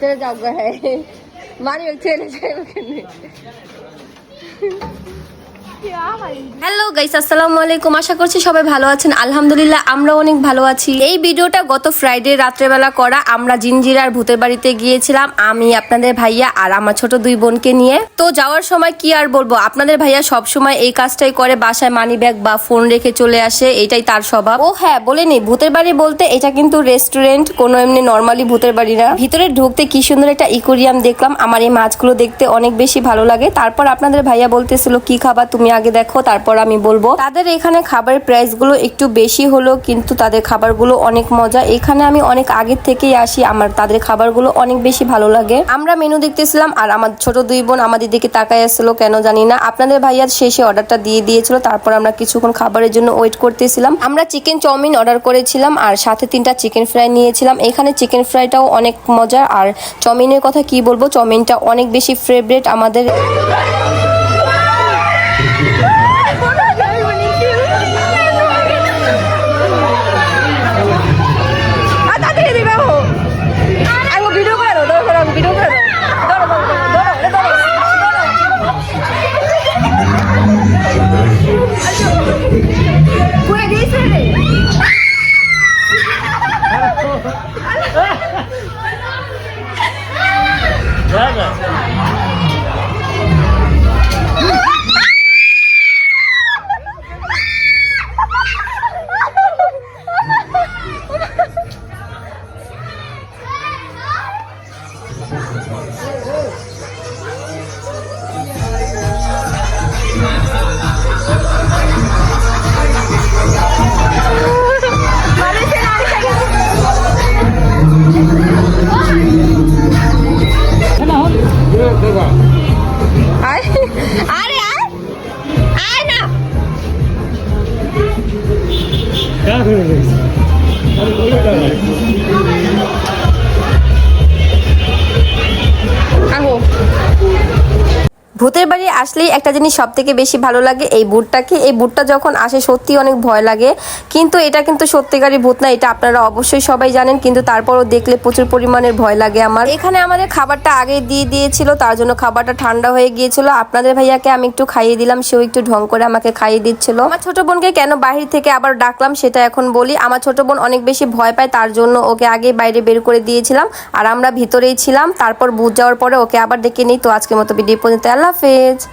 চলে যাও গা হ্যাঁ মানি ব্যাগ চলে যাই ওখানে হ্যালো গাইস আসসালামু আলাইকুম। আশা করছি সবাই ভালো আছেন। আলহামদুলিল্লাহ আমরা অনেক ভালো আছি। এই ভিডিওটা গত ফ্রাইডে রাত্রেবেলা করা। আমরা জিনজিরার ভূতের বাড়িতে গিয়েছিলাম, আমি, আপনাদের ভাইয়া আর আমার ছোট দুই বোনকে নিয়ে। তো যাওয়ার সময় কি আর বলব? আপনাদের ভাইয়া সব সময় এই কাজটাই করে, বাসায় মানি ব্যাগ বা ফোন রেখে চলে আসে, এটাই তার স্বভাব। ও হ্যাঁ বলেনি ভূতের বাড়ি বলতে এটা কিন্তু রেস্টুরেন্ট কোনো এমনি নর্মালি ভূতের বাড়ি না। ভিতরে ঢুকতে কি সুন্দর একটা ইকোরিয়াম দেখলাম। আমার এই মাছগুলো দেখতে অনেক বেশি ভালো লাগে। তারপর আপনাদের ভাইয়া বলতেছিল, কি খাবার তুমি আগে দেখো, তারপর আমি বলব। তাদের এখানে খাবারের প্রাইসগুলো একটু বেশি হলো কিন্তু তাদের খাবারগুলো অনেক মজা। এখানে আমি অনেক আগে থেকেই আসি, আমার তাদের খাবারগুলো অনেক বেশি ভালো লাগে। আমরা মেনু দেখতেছিলাম আর আমার ছোট দুই বোন আমাদের দিকে তাকায় আসছিল কেন জানি না। আপনাদের ভাইয়া শেষে অর্ডারটা দিয়ে দিয়েছিল, তারপর আমরা কিছুক্ষণ খাবারের জন্য ওয়েট করতেছিলাম। আমরা চিকেন চাউমিন অর্ডার করেছিলাম আর সাথে তিনটা চিকেন ফ্রাই নিয়েছিলাম। এখানে চিকেন ফ্রাইটাও অনেক মজার। আর চাউমিনের কথা কি বলব? চাউমিনটা অনেক বেশি ফেভারিট আমাদের। পুরো দিয়েছে ভূতের বাড়ি আসলেই একটা জিনিস সব থেকে বেশি ভালো লাগে এই বুটটাকে। এই বুটটা যখন আসে সত্যি অনেক ভয় লাগে। কিন্তু এটা কিন্তু সত্যিকারই ভূত না, এটা আপনারা অবশ্যই সবাই জানেন, কিন্তু তারপরও দেখলে প্রচুর পরিমাণের ভয় লাগে আমার। এখানে আমাদের খাবারটা আগে দিয়ে দিয়েছিল, তার জন্য খাবারটা ঠান্ডা হয়ে গিয়েছিল। আপনাদের ভাইয়াকে আমি একটু খাইয়ে দিলাম, সেও একটু ঢং করে আমাকে খাইয়ে দিচ্ছিল। আমার ছোট বোনকে কেন বাহির থেকে আবার ডাকলাম সেটা এখন বলি। আমার ছোট বোন অনেক বেশি ভয় পায়, তার জন্য ওকে আগে বাইরে বের করে দিয়েছিলাম। আর আমরা ভিতরেই ছিলাম, তারপর বুঝ যাওয়ার পরে ওকে আবার ডেকে নিই। তো আজকের মতো ভিডিও পর্যন্ত, আল্লাহ David.